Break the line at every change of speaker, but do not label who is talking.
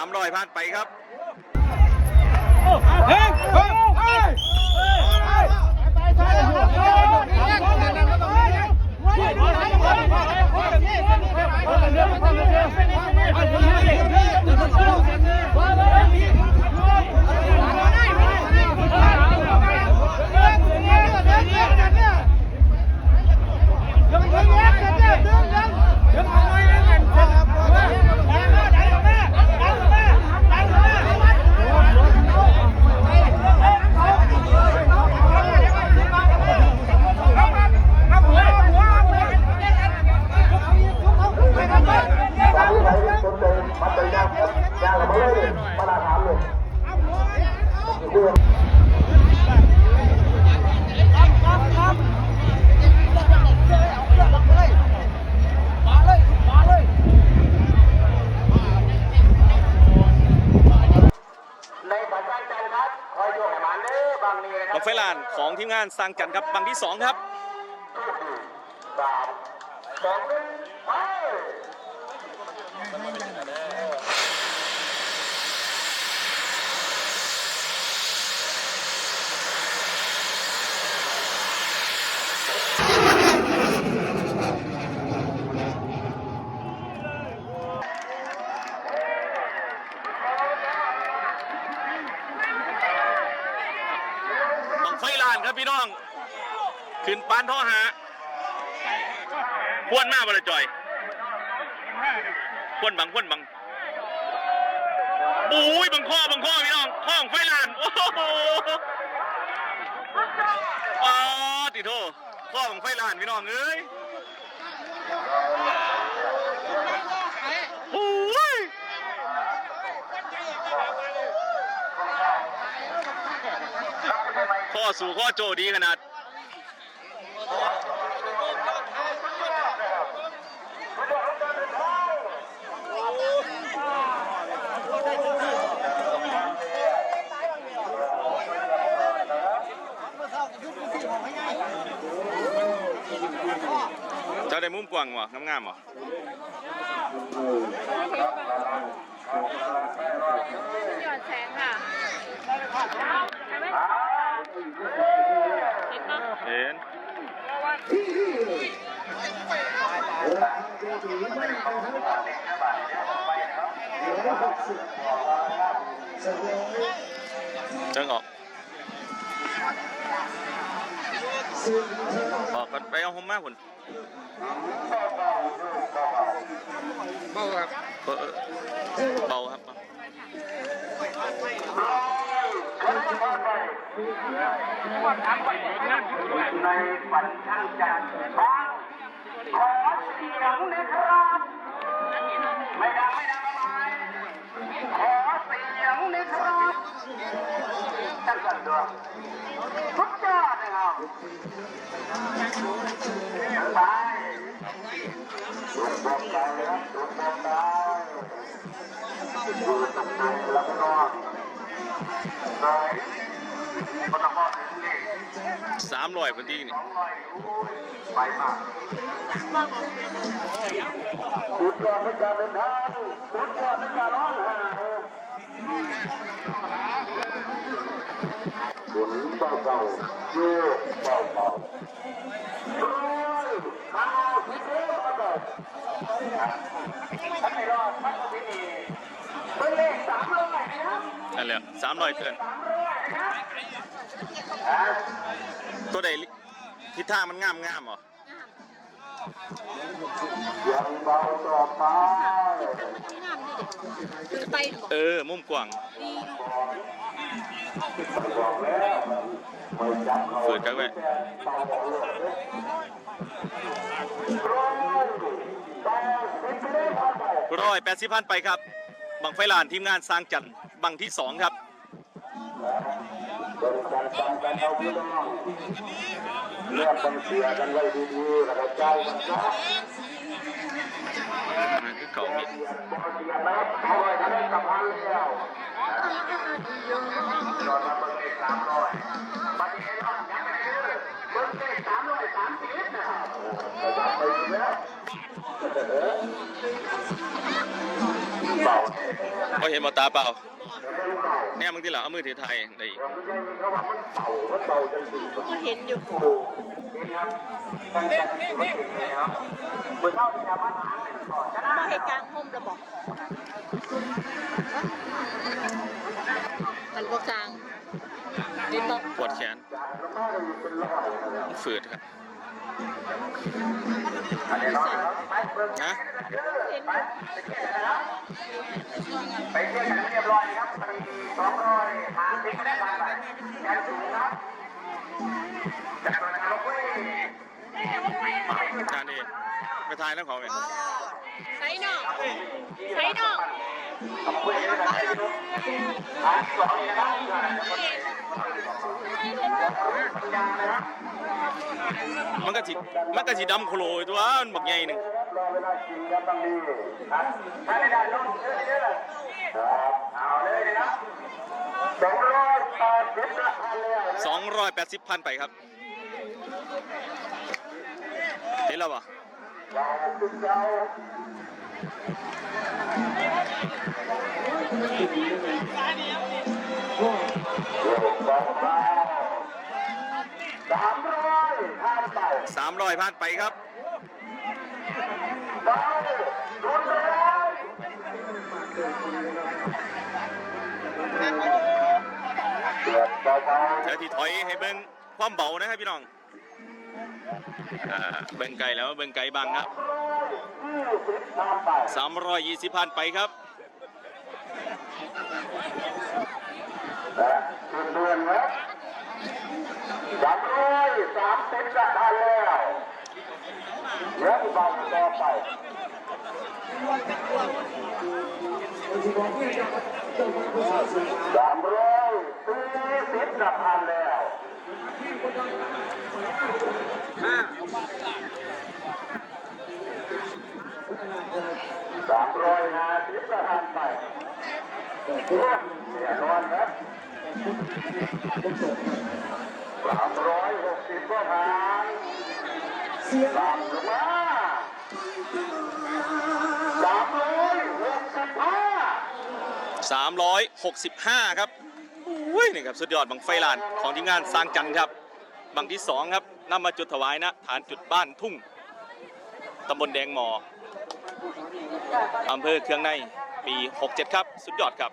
ามร้อยผ่านไปครับ
บัง
ไฟลานของทีมงานสร้างจันครับบังที่สองครับ
สามสองหนึ่งไป
ไฟลานครับพี่น้อง ขึ้นปานท่อหาพวนมาบ่ละจอยพวนบังพวนบังปุ้ยบังข้อบังข้อพี่น้องข้องไฟลานโอ้โหอ๋อติโทข้อบังไฟลานพี่น้องเอ้ยโอ้ย ข้อสู่ข้อโจดีขนาดเจ้าได้มุมกว้างวะงามๆวะ
หยอดแสงค่ะเห็นไหมเห็นปะ
เห็นจิงออกออกกันไปเอาหมมาผุนเบาครับเบาครับ
ในปัจจัยจันทร์บ้างขอเสียงนะครับ ไม่ดังไม่ดังทำไมขอเสียงนะครับตั้งกันด้วยทุกยอดนะครับไปดูบอกใจครับดูบอกใจดูตรงไหนแล้วก็นอนเลยมัน
สามร้อยพื้นที่นี่
ไปมากสุดยอดในการเดินทางสุดยอดในการร้องไห้หนเบาๆโยกเบาๆร้อยมาพิเศษเบาๆถ้าไม่รอดพัดที่นี่เบอร์เลขสามร้อยนะครับ
นั่นแหละสามร้อยเตือน
สามร้อนะ ครับ
ตัวใดทิศทางมันงามงามเหรอ
ยังเบาต่อไป
คือไป
เออ มุมกว้าง
บอกแล้วไม่จับเขา
ฝืดกันไว้ร้อยแปดสิบพันไปครับ บังไฟลานทีมงานสร้างจันทร์บังที่สองครับ
เป็นการฟังกันเอาพี่น้องเลือกบังเสียกันไว้ดีๆแล้วก็ใจกันะ
มันคือเขามี
เอาไว้ถ้าได้กับพันแล้วยอดมาเบอร์เลขสามร้อยบัตรเอ็นอ่อนยังไม่เลยเบอร์เลขสามร้อยสามสิบนะครับไปแล้วเบา
เห็นมาตาเปล่า แน่มึงที่หลังเอามือถือไทยได้อีก
ก็เห็นอยู่
เมื่อเช้าที่ชาวบ้านหาเป็นก่อนชนะ
มาให้กลางห่มระบอกมันก็กลาง
ปวดแขนฝืดครับ
นนี้น้องไปเบิ่ง
นะ
เห็น
ไปไปเที่ยวกันเรียบร้อยครับไปสองร้อยหาสิบได้พันบาทแกนสูงครับจากธนาคารกรุง
จานเองไปทายแล้วขอไป
ใส่น่องใส่น่อง
หาสองนี่นะครับยานะครับ
มันก็สิมันก็สิดำโคลยตัวมันบักใหญ่หนึ่ง
รอเวลากินครับต้องดีครับถ้าได้ได้ต้องเยอะเยอะครับเอาเลยนะครับสองร้อยแปดสิบพันเลย
สองร้อยแปดสิบพันไปครับเห็นแล้วปะ
เสามร้อย
พันไปครับ
เบารุนแรงเดือดเบา
เดี๋ยวที่ถอยให้เบิ้งความเบานะครับพี่น้องเบิ้งไกลแล้วเบิ้งไกลบังครับ
สาไป
สามร้อยยี่สิบพันไปครับ
และขึ้นเดือนครับสามร้อยสามสิบละพันแล้วเดี๋ยวเบาต่อไป สามร้อยสี่สิบละพันแล้วสามร้อยห้าสิบละพันไปเสียนอนครับสามร้อยหกสิบก็ผ่านสามลงมา
365 ครับอุ้ยนี่ครับสุดยอดบังไฟลานของทีมงานสร้างจันครับบังที่ 2 ครับนำมาจุดถวายนะฐานจุดบ้านทุ่งตำบลแดงหมออำเภอเครื่องในปี 67 ครับ สุดยอดครับ